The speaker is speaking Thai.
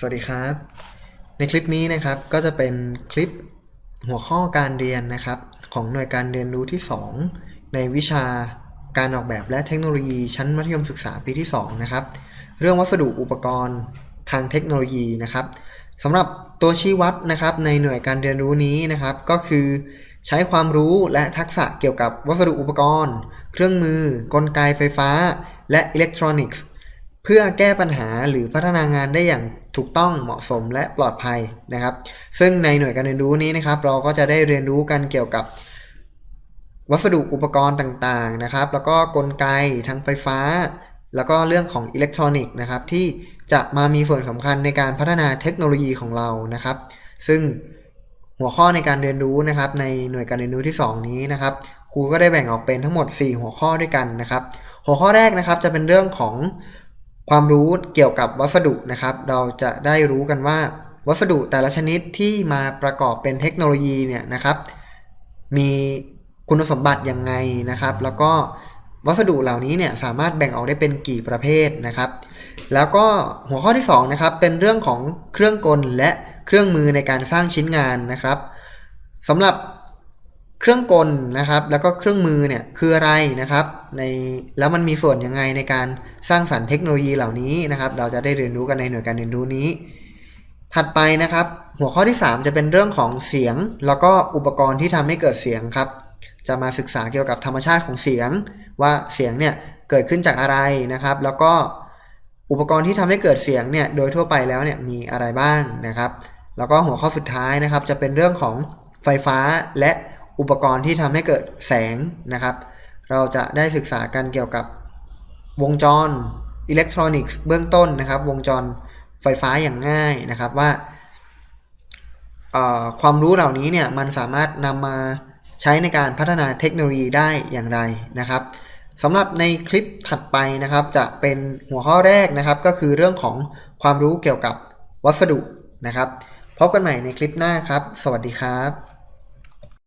สวัสดีครับ ในคลิปนี้นะครับก็จะเป็นคลิปหัวข้อการเรียนนะครับ ของหน่วยการเรียนรู้ที่ 2 ในวิชาการออกแบบและเทคโนโลยีชั้นมัธยมศึกษาปีที่ 2 นะครับ เรื่องวัสดุอุปกรณ์ทางเทคโนโลยีนะครับสำหรับตัวชี้วัดนะครับในหน่วยการเรียนรู้นี้นะครับ ก็คือ ใช้ความรู้และทักษะเกี่ยวกับวัสดุอุปกรณ์ เครื่องมือ กลไกไฟฟ้า และอิเล็กทรอนิกส์ เพื่อแก้ปัญหาหรือพัฒนางานได้อย่างถูกต้องเหมาะสมและปลอดภัยนะครับ ซึ่งในหน่วยการเรียนรู้นี้นะครับ เราก็จะได้เรียนรู้กันเกี่ยวกับ วัสดุอุปกรณ์ต่างๆนะครับ แล้วก็กลไกทางไฟฟ้า แล้วก็เรื่องของอิเล็กทรอนิกส์นะครับที่จะมามีส่วนสำคัญในการพัฒนาเทคโนโลยีของเรานะครับ ซึ่งหัวข้อในการเรียนรู้นะครับในหน่วยการเรียนรู้ที่ 2 นี้นะครับครูก็ได้แบ่งออกเป็นทั้งหมด 4 หัวข้อด้วยกันนะครับ หัวข้อแรกนะครับจะเป็นเรื่องของ ความรู้เกี่ยวกับวัสดุนะครับ เราจะได้รู้กันว่า วัสดุแต่ละชนิดที่มาประกอบเป็นเทคโนโลยีเนี่ยนะครับ มีคุณสมบัติยังไงนะครับ แล้วก็วัสดุเหล่านี้เนี่ยสามารถแบ่งออกได้เป็นกี่ประเภทนะครับ แล้วก็หัวข้อที่2นะครับเป็นเรื่องของเครื่องกลและเครื่องมือในการสร้างชิ้นงานนะครับสำหรับ เครื่องกลนะครับ แล้วก็เครื่องมือเนี่ยคืออะไรนะครับ ในแล้วมันมีส่วนยังไงในการสร้างสรรค์เทคโนโลยีเหล่านี้นะครับ เราจะได้เรียนรู้กันในหน่วยการเรียนรู้นี้ ถัดไปนะครับ หัวข้อที่ 3 จะเป็นเรื่องของเสียง แล้วก็อุปกรณ์ที่ทำให้เกิดเสียงครับ จะมาศึกษาเกี่ยวกับธรรมชาติของเสียง ว่าเสียงเนี่ยเกิดขึ้นจากอะไรนะครับ แล้วก็อุปกรณ์ที่ทำให้เกิดเสียงเนี่ยโดยทั่วไปแล้วเนี่ยมีอะไรบ้างนะครับ แล้วก็หัวข้อสุดท้ายนะครับ จะเป็นเรื่องของไฟฟ้าและ อุปกรณ์ที่ทำให้เกิดแสงนะครับ เราจะได้ศึกษากันเกี่ยวกับวงจรอิเล็กทรอนิกส์เบื้องต้นนะครับ วงจรไฟฟ้าอย่างง่ายนะครับว่าความรู้เหล่านี้เนี่ยมันสามารถนำมาใช้ในการพัฒนาเทคโนโลยีได้อย่างไรนะครับสำหรับในคลิปถัดไปนะครับ จะเป็นหัวข้อแรกนะครับ ก็คือเรื่องของความรู้เกี่ยวกับวัสดุนะครับ พบกันใหม่ในคลิปหน้าครับ สวัสดีครับ